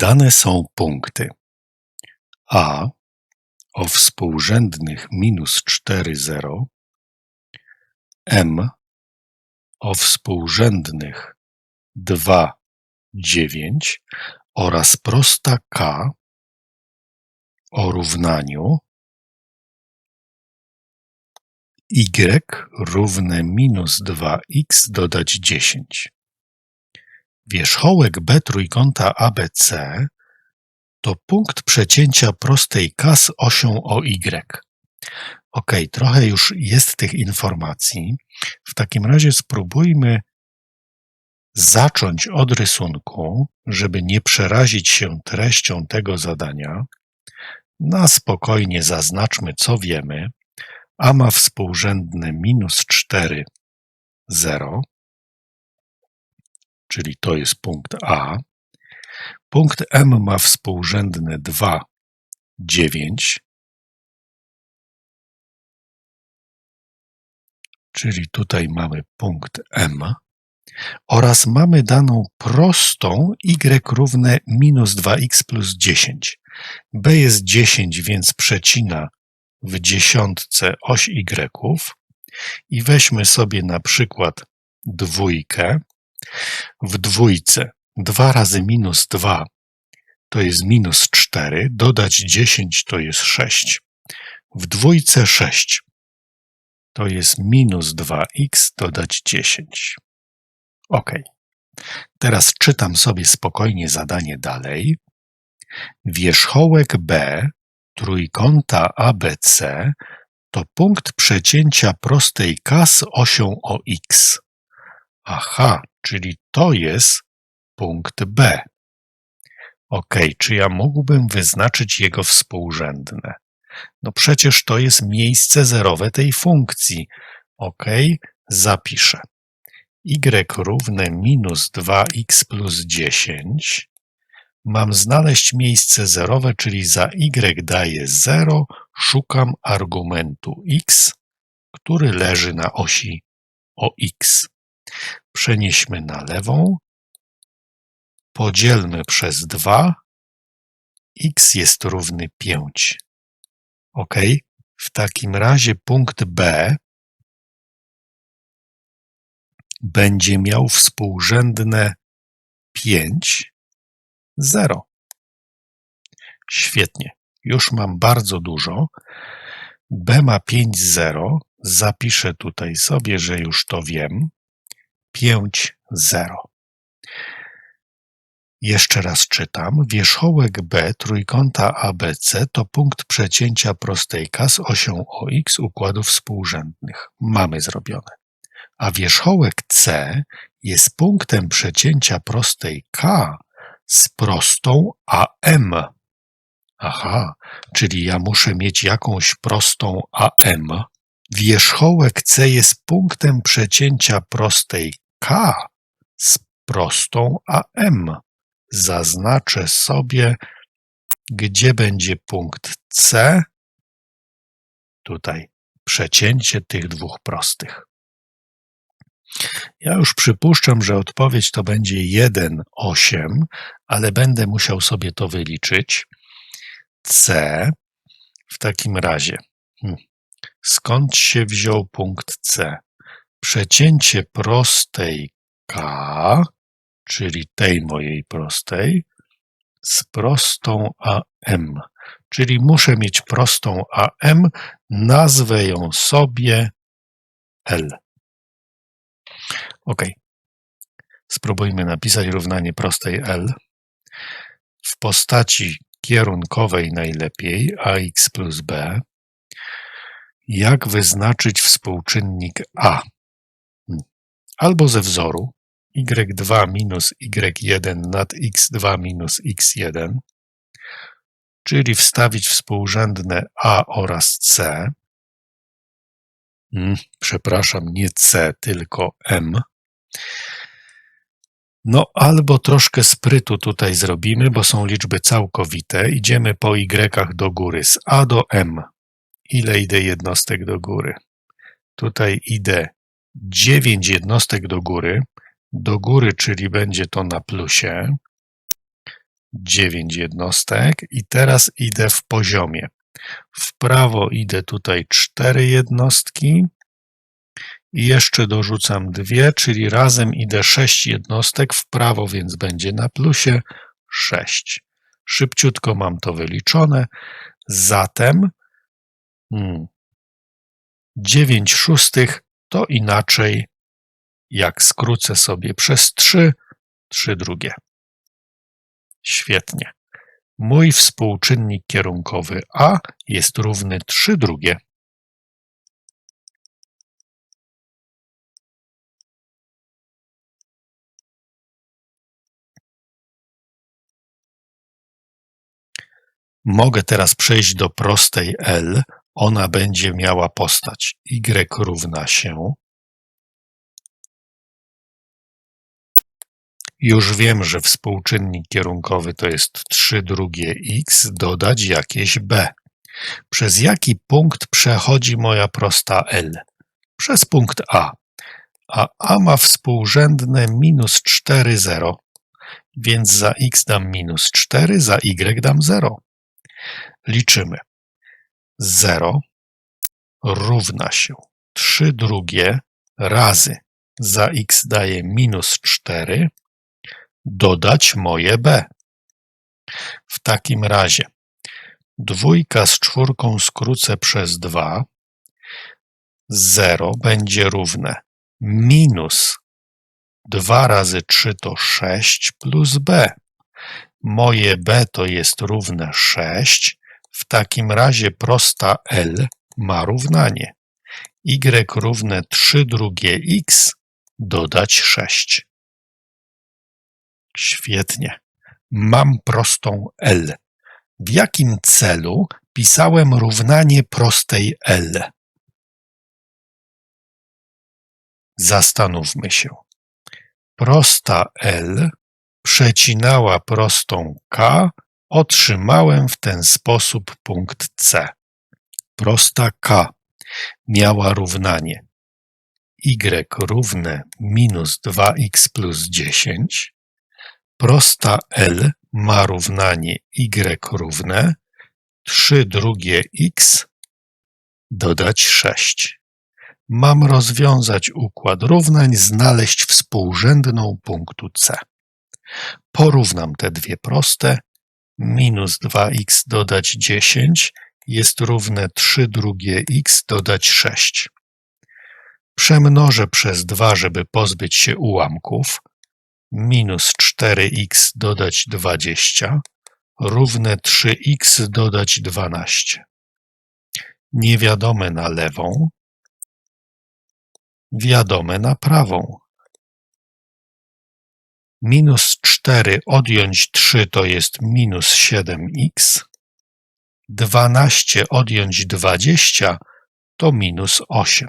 Dane są punkty a o współrzędnych minus 4, 0, m o współrzędnych 2, 9 oraz prosta k o równaniu y równe minus 2x dodać 10. Wierzchołek B trójkąta ABC to punkt przecięcia prostej K z osią OY. Ok, trochę już jest tych informacji. W takim razie spróbujmy zacząć od rysunku, żeby nie przerazić się treścią tego zadania. Na spokojnie zaznaczmy, co wiemy. A ma współrzędne minus 4, 0, czyli to jest punkt A. Punkt M ma współrzędne 2, 9, czyli tutaj mamy punkt M oraz mamy daną prostą y równe minus 2x plus 10. b jest 10, więc przecina w dziesiątce oś y i weźmy sobie na przykład dwójkę. W dwójce 2 razy minus 2 to jest minus 4, dodać 10 to jest 6. W dwójce 6 to jest minus 2x dodać 10. Ok. Teraz czytam sobie spokojnie zadanie dalej. Wierzchołek B trójkąta ABC to punkt przecięcia prostej K z osią OX. Aha, czyli to jest punkt B. Ok, czy ja mógłbym wyznaczyć jego współrzędne? No przecież to jest miejsce zerowe tej funkcji. Ok, zapiszę. y równe minus 2x plus 10. Mam znaleźć miejsce zerowe, czyli za y daję 0, szukam argumentu x, który leży na osi OX. Przenieśmy na lewą, Podzielmy przez 2. x jest równy 5. Ok? W takim razie punkt B będzie miał współrzędne 5, 0. Świetnie. Już mam bardzo dużo. B ma 5, 0. Zapiszę tutaj sobie, że już to wiem. 5, 0. Jeszcze raz czytam. Wierzchołek B trójkąta ABC to punkt przecięcia prostej K z osią OX układów współrzędnych. Mamy zrobione. A wierzchołek C jest punktem przecięcia prostej K z prostą AM. Aha, czyli ja muszę mieć jakąś prostą AM. Wierzchołek C jest punktem przecięcia prostej K z prostą AM zaznaczę sobie, gdzie będzie punkt C. Tutaj przecięcie tych dwóch prostych. Ja już przypuszczam, że odpowiedź to będzie 1,8, ale będę musiał sobie to wyliczyć. C w takim razie. Hmm, skąd się wziął punkt C? Przecięcie prostej K czyli tej mojej prostej, z prostą AM. Czyli muszę mieć prostą AM, nazwę ją sobie L. Ok. Spróbujmy napisać równanie prostej L w postaci kierunkowej najlepiej ax plus b. Jak wyznaczyć współczynnik a? Albo ze wzoru, y2 minus y1 nad x2 minus x1, czyli wstawić współrzędne a oraz c, hmm, przepraszam, nie c, tylko m, no albo troszkę sprytu tutaj zrobimy, bo są liczby całkowite. Idziemy po y do góry, z a do m. Ile idę jednostek do góry? Tutaj idę 9 jednostek do góry, do góry, czyli będzie to na plusie. 9 jednostek i teraz idę w poziomie. W prawo idę tutaj 4 jednostki i jeszcze dorzucam dwie, czyli razem idę 6 jednostek w prawo, więc będzie na plusie 6. Szybciutko mam to wyliczone. Zatem hmm, 9 szóstych to inaczej, jak skrócę sobie przez 3, 3 drugie. Świetnie. Mój współczynnik kierunkowy A jest równy 3 drugie. Mogę teraz przejść do prostej L. Ona będzie miała postać y równa się. Już wiem, że współczynnik kierunkowy to jest 3 drugie x dodać jakieś b. Przez jaki punkt przechodzi moja prosta L? Przez punkt A. A A ma współrzędne minus 4, 0. Więc za x dam minus 4, za y dam 0. Liczymy. 0 równa się 3 drugie razy za x daje minus 4 dodać moje b. W takim razie dwójka z czwórką skrócę przez 2. 0 będzie równe minus 2 razy 3 to 6 plus b. Moje b to jest równe 6. W takim razie prosta L ma równanie. y równe 3 drugie x dodać 6. Świetnie. Mam prostą L. W jakim celu pisałem równanie prostej L? Zastanówmy się. Prosta L przecinała prostą K, otrzymałem w ten sposób punkt C. Prosta K miała równanie y równe minus 2x plus 10, prosta L ma równanie y równe 3 drugie x dodać 6. Mam rozwiązać układ równań, znaleźć współrzędną punktu C. Porównam te dwie proste. Minus 2x dodać 10 jest równe 3 drugie x dodać 6. Przemnożę przez 2, żeby pozbyć się ułamków. Minus 4x dodać 20 równe 3x dodać 12. Niewiadome na lewą, wiadome na prawą. Minus 4 odjąć 3 to jest minus 7x. 12 odjąć 20 to minus 8.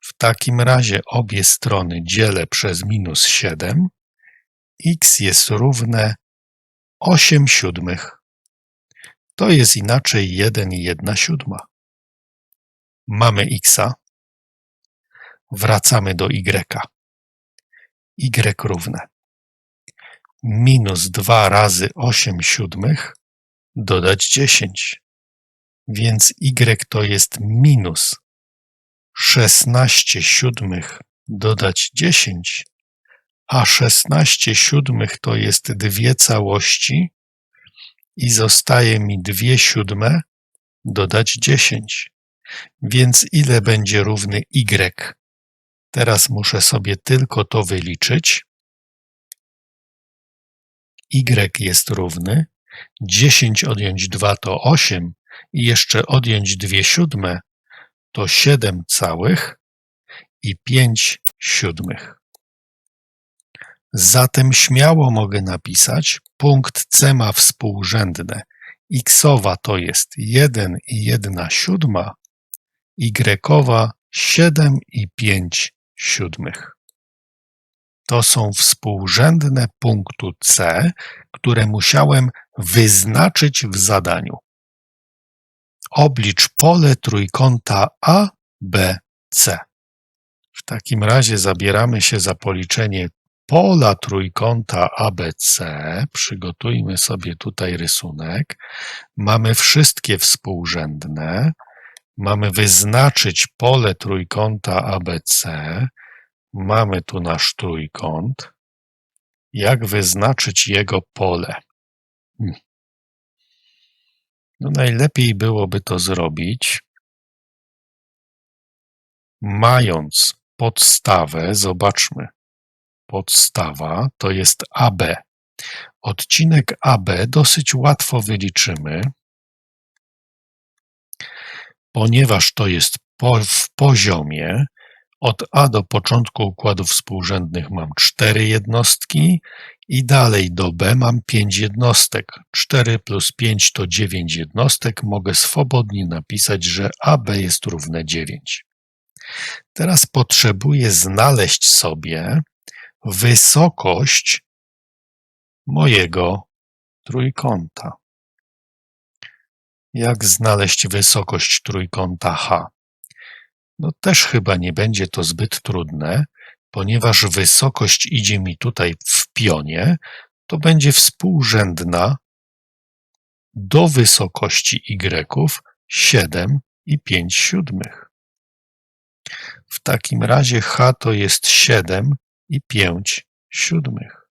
W takim razie obie strony dzielę przez minus 7. x jest równe 8 siódmych. To jest inaczej 1 i 1 siódma. Mamy x. Wracamy do y. y równe minus 2 razy 8 siódmych dodać 10. Więc y to jest minus 16 siódmych dodać 10, a 16 siódmych to jest dwie całości i zostaje mi 2 siódme dodać 10. Więc ile będzie równy y? Teraz muszę sobie tylko to wyliczyć. y jest równy 10 odjąć 2 to 8 i jeszcze odjąć 2 siódme to 7 całych i 5 siódmych. Zatem śmiało mogę napisać, punkt C ma współrzędne xowa to jest 1 i 1 siódma, y 7 i 5 siódmych. To są współrzędne punktu C, które musiałem wyznaczyć w zadaniu. Oblicz pole trójkąta ABC. W takim razie zabieramy się za policzenie pola trójkąta ABC, przygotujmy sobie tutaj rysunek, mamy wszystkie współrzędne, mamy wyznaczyć pole trójkąta ABC, mamy tu nasz trójkąt. Jak wyznaczyć jego pole? Hmm. No najlepiej byłoby to zrobić, mając podstawę, zobaczmy, podstawa to jest AB. Odcinek AB dosyć łatwo wyliczymy, ponieważ to jest w poziomie, od A do początku układów współrzędnych mam cztery jednostki i dalej do B mam pięć jednostek. 4 plus 5 to 9 jednostek. Mogę swobodnie napisać, że AB jest równe 9. Teraz potrzebuję znaleźć sobie wysokość mojego trójkąta. Jak znaleźć wysokość trójkąta H? No też chyba nie będzie to zbyt trudne, ponieważ wysokość idzie mi tutaj w pionie, to będzie współrzędna do wysokości y 7 i 5 siódmych. W takim razie h to jest 7 i 5 siódmych.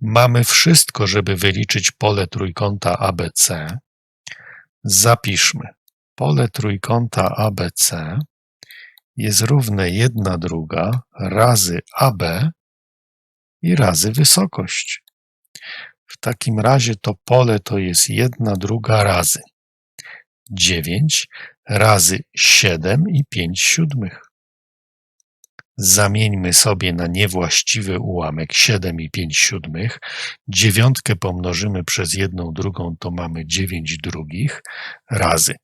Mamy wszystko, żeby wyliczyć pole trójkąta ABC. Zapiszmy. Pole trójkąta ABC jest równe 1 druga razy AB i razy wysokość. W takim razie to pole to jest 1 druga razy 9 razy 7 i 5 siódmych. Zamieńmy sobie na niewłaściwy ułamek 7 i 5 siódmych. Dziewiątkę pomnożymy przez jedną drugą, to mamy 9 drugich razy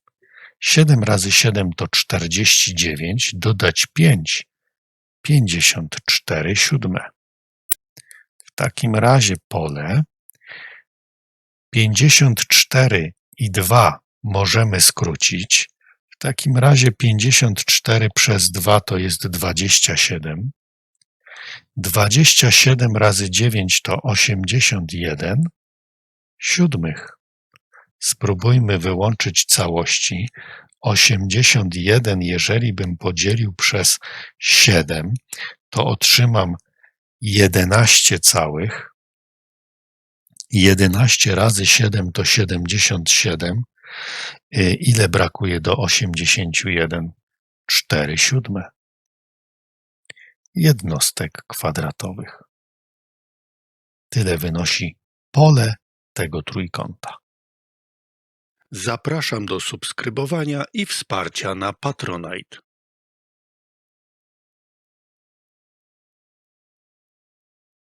7 razy 7 to 49, dodać 5, 54 siódme. W takim razie pole 54 i 2 możemy skrócić. W takim razie 54 przez 2 to jest 27. 27 razy 9 to 81 siódmych. Spróbujmy wyłączyć całości. 81, jeżeli bym podzielił przez 7, to otrzymam 11 całych. 11 razy 7 to 77. Y, ile brakuje do 81? 4 siódme jednostek kwadratowych. Tyle wynosi pole tego trójkąta. Zapraszam do subskrybowania i wsparcia na Patronite.